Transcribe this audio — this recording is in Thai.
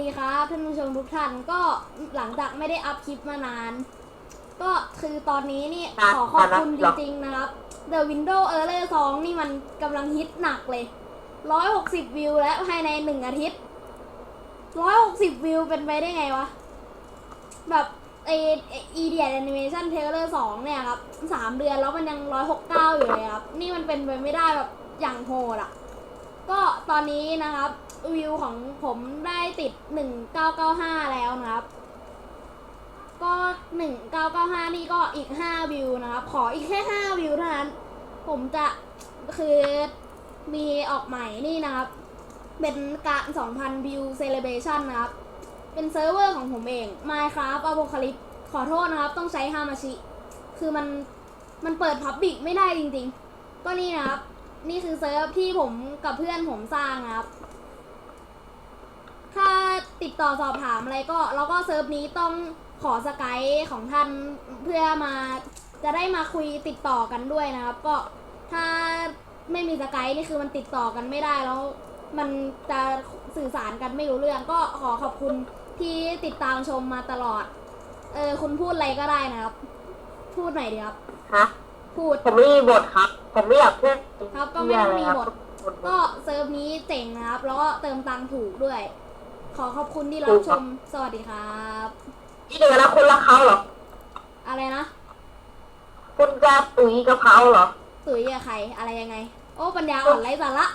ดีครับท่านผู้ชมทุกท่านก็หลังจากไม่ได้อัพคลิปมานาน ก็คือตอนนี้นี่ครับขอขอบคุณครับจริงๆนะครับ The Windows Error 2 นี่มันกำลังฮิตหนักเลย 160 วิวและภายในหนึ่งอาทิตย์ 160 วิวเป็นไปได้ไงวะ แบบไอไอีเดียแอนิเมชันเทเลอร์สองเนี่ยครับสามเดือนแล้วมันยัง169อยู่เลยครับ นี่มันเป็นไปไม่ได้แบบอย่างโหดอะ ก็ตอนนี้นะครับ วิวของผมได้ติด 1995 แล้วนะครับ ก็ 1995 นี่ก็อีก 5 วิวนะครับ ขออีกแค่ 5 วิวเท่านั้น ผมจะคือมีออกใหม่นี่นะครับ เป็นการ2,000 วิวเซเลบชันนะครับ เป็นเซิร์ฟเวอร์ของผมเอง Minecraft Apocalypse ขอโทษนะครับ ต้องใช้ฮามาชิ คือมัน มันเปิดพับบิกไม่ได้จริงๆ ก็นี่นะครับ นี่คือเซิร์ฟที่ผมกับเพื่อนผมสร้างนะครับ ติดต่อสอบถามอะไรก็แล้วก็เซิร์ฟนี้ต้องขอสกายของท่านเพื่อมาจะได้มาคุยติดต่อกันด้วยนะครับ ก็ถ้าไม่มีสกายนี่คือมันติดต่อกันไม่ได้แล้ว มันจะสื่อสารกันไม่รู้เรื่อง ก็ขอขอบคุณที่ติดตามชมมาตลอด เออคุณพูดอะไรก็ได้นะครับ พูดหน่อยดีครับ ฮะพูดผมไม่มีบทครับ ผมไม่อยากพูดครับก็ไม่ต้องมีบทบทก็เซิร์ฟนี้เจ๋งนะครับ แล้วก็เติมตังค์ถูกด้วย ขอขอบคุณที่รับชม สวัสดีครับ นี่เดี๋ยวนะคุณรักเขาเหรอ อะไรนะ คุณจะตุ๋ยกับเขาเหรอ ตุ๋ยกับใคร อะไรยังไง โอ้ ปัญญาอ่อนไร้สาระ